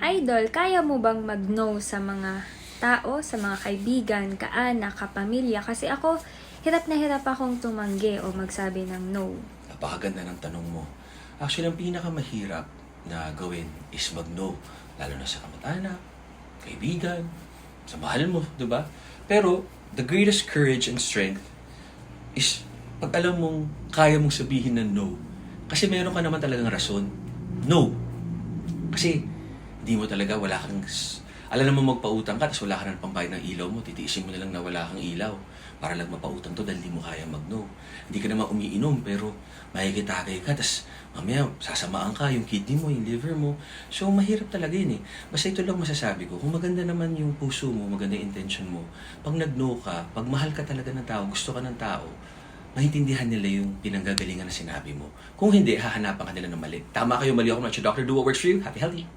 Idol, kaya mo bang mag-no sa mga tao, sa mga kaibigan, kaanak, kapamilya? Kasi ako, hirap na hirap akong tumanggi o magsabi ng no. Napakaganda ng tanong mo. Actually, ang pinakamahirap na gawin is mag-no. Lalo na sa kamag-anak, kaibigan, sa mahal mo, di ba? Pero, the greatest courage and strength is pag alam mong kaya mong sabihin na no. Kasi meron ka naman talagang rason. No. Kasi, hindi mo talaga, wala kang... Alam naman magpautang ka, tapos wala ka na pambayad ng ilaw mo, titiisin mo na lang na wala kang ilaw para lang mapautang to dahil di mo kaya mag-no. Hindi ka naman umiinom, pero makikitake ka, tapos mamaya sasamaan ka, yung kidney mo, yung liver mo. So, mahirap talaga yun eh. Basta ito lang masasabi ko, kung maganda naman yung puso mo, maganda yung intention mo, pag nag-no ka, pag mahal ka talaga ng tao, gusto ka ng tao, maintindihan nila yung pinanggagalingan na sinabi mo. Kung hindi, hahanapan ka nila ng mali. Tama kayo, mali ako. Not your doctor. Do what works for you. Happy, healthy.